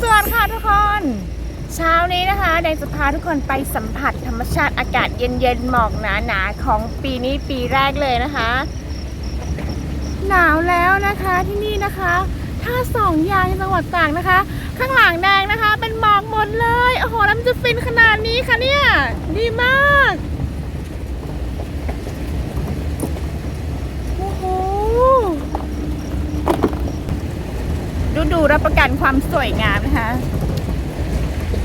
สวัสดีค่ะทุกคน เช้านี้นะคะแดงจะพาทุกคนไปสัมผัสธรรมชาติอากาศเย็นๆหมอกหนาๆของปีนี้ปีแรกเลยนะคะ หนาวแล้วนะคะที่นี่นะคะท่าสองยางจังหวัดตากนะคะ ข้างหลังแดงนะคะ เป็นหมอกหมดเลยโอ้โหแล้วมันจะฟินขนาดนี้คะเนี่ยดีมากโอ้โห ดูดู รับประกันความสวยงามนะคะ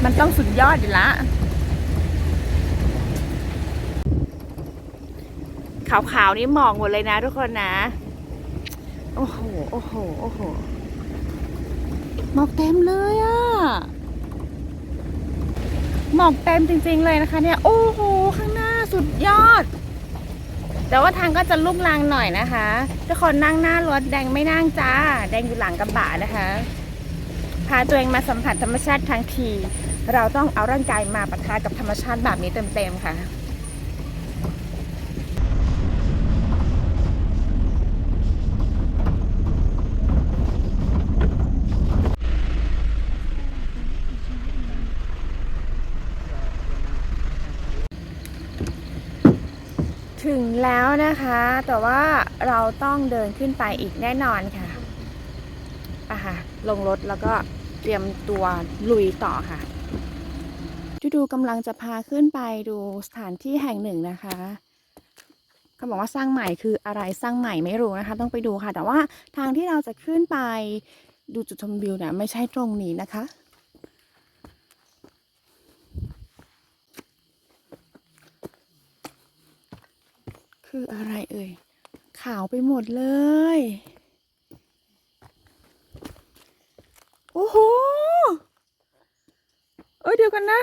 มันต้องสุดยอดอยู่ละขาวๆนี่มองหมดเลยนะทุกคนนะ โอ้โห โอ้โห โอ้โห หมอกเต็มเลยอะหมอกเต็มจริง ๆ เลยนะคะ เนี่ย โอ้โห ข้างหน้าสุดยอด แต่ว่าทางก็จะลุกลางหน่อยนะคะ ทุกคนนั่งหน้ารถแดงไม่นั่งจ้า แดงอยู่หลังกระบะนะคะ พาตัวเองมาสัมผัสธรรมชาติทั้งที เราต้องเอาร่างกายมาปะทะกับธรรมชาติแบบนี้เต็มๆค่ะถึงแล้วนะคะ แต่ว่าเราต้องเดินขึ้นไปอีกแน่นอนค่ะอะค่ะ ลงรถแล้วก็ เตรียมตัวลุยต่อค่ะจูดูกำลังจะพาขึ้นไปดูสถานที่แห่งหนึ่งนะคะเขาบอกว่าสร้างใหม่คืออะไรสร้างใหม่ไม่รู้นะคะ ต้องไปดูค่ะ แต่ว่าทางที่เราจะขึ้นไปดูจุดชมวิวเนี่ยไม่ใช่ตรงนี้นะคะคืออะไรเอ่ย ขาวไปหมดเลย โอ้โห เออเดี๋ยวกันนะ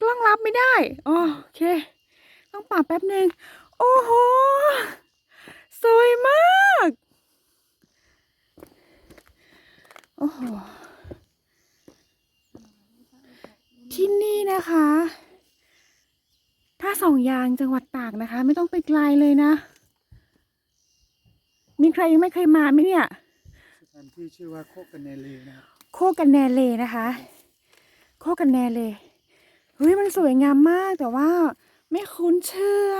กล้องรับ ไม่ได้อ๋อโอเค ต้องปรับแป๊บหนึ่งโอ้โห สวยมาก โอ้โห ที่นี่นะคะ ถ้าสองยางจังหวัดตากนะคะ ไม่ต้องไปไกลเลยนะ มีใครยังไม่เคยมาไหมเนี่ย สถานที่ชื่อว่าโคกกันเนเลนะครับโคกันแนเลนะคะ โคกันแนเลเฮ้ยมันสวยงามมากแต่ว่าไม่คุ้นเชื่อ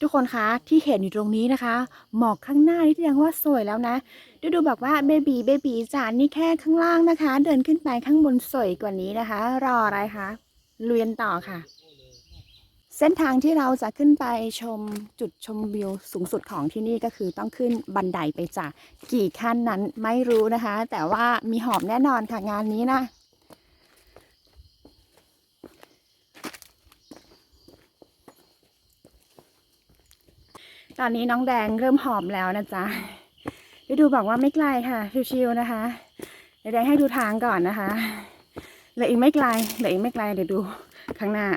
ทุกคนคะที่เห็นอยู่ตรงนี้นะคะ หมอกข้างหน้านี่ยังว่าสวยแล้วนะ ดูดูบอกว่าเบบีเบบีจานนี่แค่ข้างล่างนะคะ เดินขึ้นไปข้างบนสวยกว่านี้นะคะ รออะไรคะลุยนต่อค่ะ เส้นทางที่เราจะขึ้นไปชมจุดชมวิวสูงสุดของที่นี่ก็คือต้องขึ้นบันไดไปจ้ะกี่ขั้นนั้นไม่รู้นะคะ แต่ว่ามีหอบแน่นอนค่ะงานนี้นะตอนนี้น้องแดงเริ่มหอบแล้วนะจ๊ะไปดูบอกว่าไม่ไกลค่ะชิวๆนะคะ เดี๋ยวแดงให้ดูทางก่อนนะคะเหลืออีกไม่ไกลเหลืออีกไม่ไกลเดี๋ยวดูข้างหน้า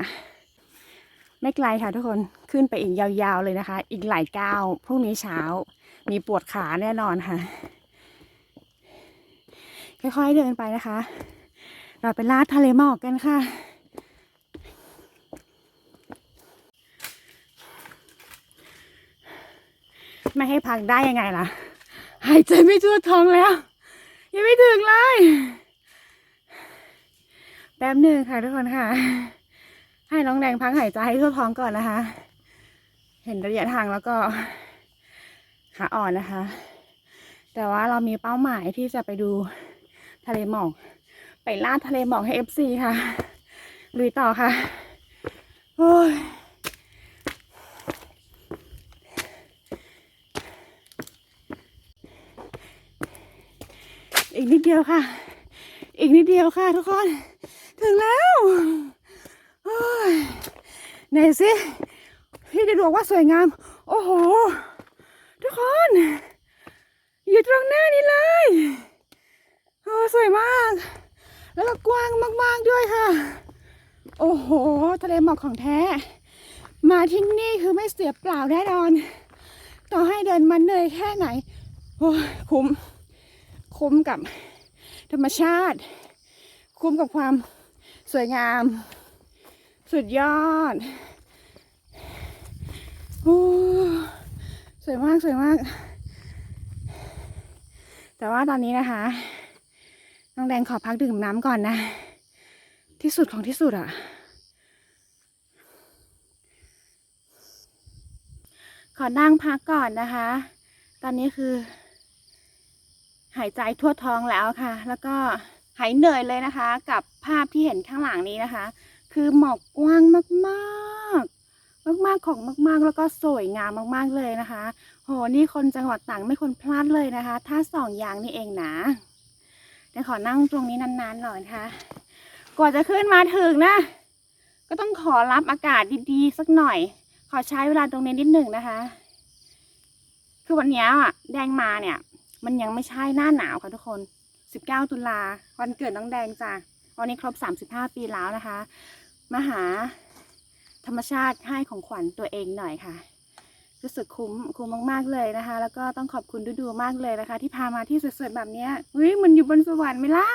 ไม่ไกลค่ะทุกคนขึ้นไปอีกยาวๆเลยนะคะ อีกหลายก้าวพรุ่งนี้เช้า มีปวดขาแน่นอนค่ะ ค่อยๆเดินไปนะคะ เราไปลาดทะเลหมอกกันค่ะ ไม่ให้พักได้ยังไงล่ะ หายใจไม่ทั่วท้องแล้ว ยังไม่ถึงเลยแป๊บหนึ่งค่ะทุกคนค่ะ ให้น้องแดงพักหายใจให้ทั่วท้องก่อนนะคะ เห็นระยะทางแล้วก็ขาอ่อนนะคะ แต่ว่าเรามีเป้าหมายที่จะไปดูทะเลหมอก ไปลาดทะเลหมอกให้ FC ค่ะลุยต่อค่ะโอ้ยอีกนิดเดียวค่ะ อีกนิดเดียวค่ะทุกคน ถึงแล้ว ไหนสิพี่จะบอกว่าสวยงาม โอ้โห ทุกคน อยู่ตรงหน้านี้เลยโอ้สวยมาก แล้วก็กว้างมาก ๆด้วยค่ะ โอ้โห ทะเลหมอกของแท้ มาที่นี่คือไม่เสียเปล่าแน่นอน ต่อให้เดินมันเหนื่อยแค่ไหน โอ้คุ้ม คุ้มกับธรรมชาติ คุ้มกับความสวยงาม สุดยอดโอ้สวยมากสวยมาก แต่ว่าตอนนี้นะคะ น้องแดงขอพักดื่มน้ำก่อนนะ ที่สุดของที่สุดอะขอนั่งพักก่อนนะคะ ตอนนี้คือ หายใจทั่วท้องแล้วค่ะ แล้วก็ หายเหนื่อยเลยนะคะ กับภาพที่เห็นข้างหลังนี้นะคะ คือหมอกกว้างมากๆ มากๆของมากๆ แล้วก็สวยงามมากๆเลยนะคะ โหนี่คนจังหวัดตรังไม่ควรพลาดเลยนะคะ ถ้าสองอย่างนี่เองนะเดี๋ยวขอนั่งตรงนี้นานๆหน่อยนะคะกว่าจะขึ้นมาถึงนะ ก็ต้องขอรับอากาศดีๆ สักหน่อย ขอใช้เวลาตรงนี้นิดหนึ่งนะคะ คือวันนี้อะแดงมาเนี่ย มันยังไม่ใช่หน้าหนาวค่ะทุกคน 19 ตุลาวันเกิดน้องแดงจ้ะวันนี้ครบ 35 ปีแล้วนะคะ มาหาธรรมชาติให้ของขวัญตัวเองหน่อยค่ะ รู้สึกคุ้มคุ้มมากๆเลยนะคะ แล้วก็ต้องขอบคุณดูดูมากเลยนะคะ ที่พามาที่สวยๆแบบนี้เฮ้ยมันอยู่บนสวรรค์ไหมล่ะ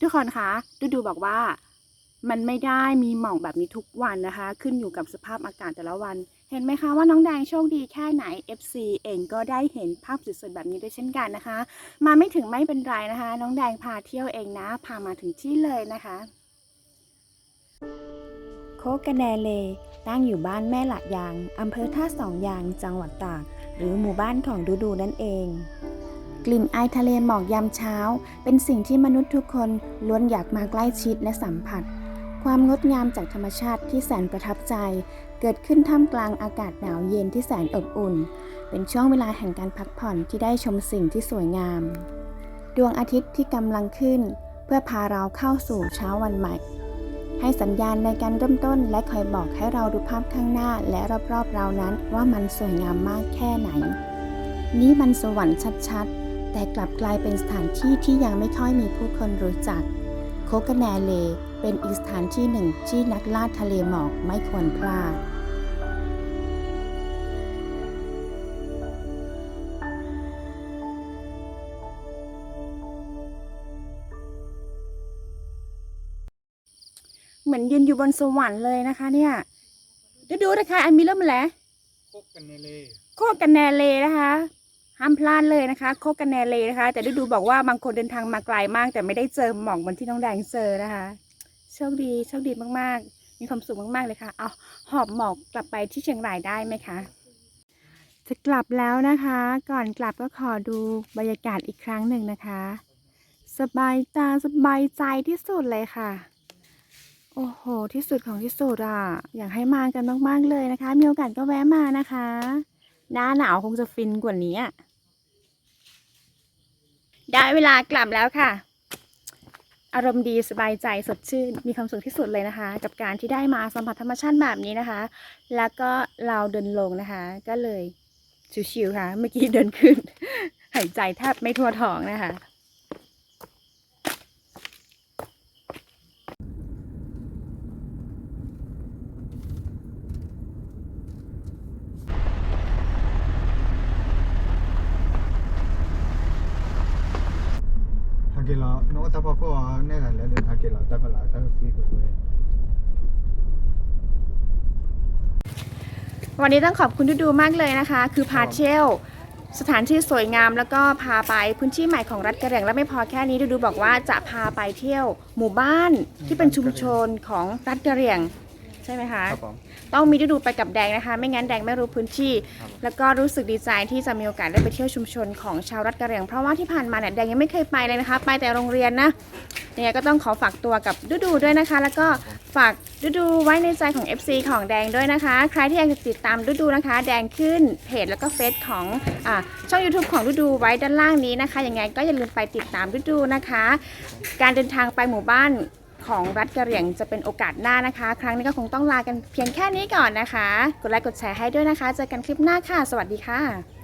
ทุกคนคะดูดูบอกว่ามันไม่ได้มีหมอกแบบนี้ทุกวันนะคะ ขึ้นอยู่กับสภาพอากาศแต่ละวัน เห็นไหมคะว่าน้องแดงโชคดีแค่ไหน FC เองก็ได้เห็นภาพสวยๆแบบนี้ด้วยเช่นกันนะคะ มาไม่ถึงไม่เป็นไรนะคะ น้องแดงพาเที่ยวเองนะ พามาถึงที่เลยนะคะโคกกระแนเลตั้งอยู่บ้านแม่หละยางอำเภอท่าสองยางจังหวัดตาก หรือหมู่บ้านของดูดูนั่นเอง กลิ่นไอทะเลหมอกยามเช้า เป็นสิ่งที่มนุษย์ทุกคนล้วนอยากมาใกล้ชิดและสัมผัส ความงดงามจากธรรมชาติที่แสนประทับใจ เกิดขึ้นท่ามกลางอากาศหนาวเย็นที่แสนอบอุ่น เป็นช่วงเวลาแห่งการพักผ่อนที่ได้ชมสิ่งที่สวยงาม ดวงอาทิตย์ที่กำลังขึ้น เพื่อพาเราเข้าสู่เช้าวันใหม่ ให้สัญญาณในการเริ่มต้นและคอยบอกให้เราดูภาพข้างหน้าและรอบๆเรานั้นว่ามันสวยงามมากแค่ไหน นี่มันสวรรค์ชัดๆ แต่กลับกลายเป็นสถานที่ที่ยังไม่ค่อยมีผู้คนรู้จัก โคกะแนเลเป็นอีกสถานที่หนึ่งที่นักล่าทะเลหมอกไม่ควรพลาด เหมือนยืนอยู่บนสวรรค์เลยนะคะเนี่ยดูดูนะคะอันมีเริ่มแล้วโคกกันในเลโคกกันแนเลนะคะ ห้ามพลาดเลยนะคะโคกกันแนเลนะคะ แต่ดูดูบอกว่าบางคนเดินทางมาไกลมาก แต่ไม่ได้เจอหมอกเหมือนที่น้องแดงเจอนะคะโชคดีโชคดีมากๆ มีความสุขมากๆเลยค่ะเอาหอบหมอกกลับไปที่เชียงรายได้ไหมคะ จะกลับแล้วนะคะ ก่อนกลับก็ขอดูบรรยากาศอีกครั้งหนึ่งนะคะ สบายตาสบายใจที่สุดเลยค่ะโอ้โห ที่สุดของที่สุดอะ อยากให้มากันมาก ๆ เลยนะคะ มีโอกาสก็แวะมานะคะ หน้าหนาวคงจะฟินกว่านี้ ได้เวลากลับแล้วค่ะ อารมณ์ดีสบายใจสดชื่น มีความสุขที่สุดเลยนะคะ กับการที่ได้มาสัมผัสธรรมชาติแบบนี้นะคะ แล้วก็เราเดินลงนะคะ ก็เลยชิวๆค่ะ เมื่อกี้เดินขึ้น หายใจแทบไม่ทั่วท้องนะคะ ฮาเกลาโนตาพอก็เนี่ยกันแล้วเดินฮาเกลาตาพลาตาฟีไปเลยวันนี้ต้องขอบคุณทุดูมากเลยนะคะ คือพาเที่ยวสถานที่สวยงามแล้วก็พาไปพื้นที่ใหม่ของรัฐกระเหรี่ยงและไม่พอแค่นี้ดูดูบอกว่าจะพาไปเที่ยวหมู่บ้านที่เป็นชุมชนของรัฐกระเหรี่ยง ใช่ไหมคะครับผม ต้องมีดูดูไปกับแดงนะคะ ไม่งั้นแดงไม่รู้พื้นที่ ครับแล้วก็รู้สึกดีใจที่จะมีโอกาสได้ไปเที่ยวชุมชนของชาวรัฐกระเหรี่ยงเพราะว่าที่ผ่านมาเนี่ยแดงยังไม่เคยไปเลยนะคะ ไปแต่โรงเรียนนะยังไงก็ต้องขอฝากตัวกับดูดูด้วยนะคะ แล้วก็ฝากดูดูไว้ในใจของ FC ของแดงด้วยนะคะ ใครที่อยากจะติดตามดูดูนะคะ แดงขึ้นเพจแล้วก็เฟซของอาช่อง YouTube ของดูดูไว้ด้านล่างนี้นะคะยังไงก็อย่าลืมไปติดตามดูดูนะคะ การเดินทางไปหมู่บ้าน ของรัฐกะเหรี่ยงจะเป็นโอกาสหน้านะคะ ครั้งนี้ก็คงต้องลากันเพียงแค่นี้ก่อนนะคะ กดไลค์กดแชร์ให้ด้วยนะคะ เจอกันคลิปหน้าค่ะ สวัสดีค่ะ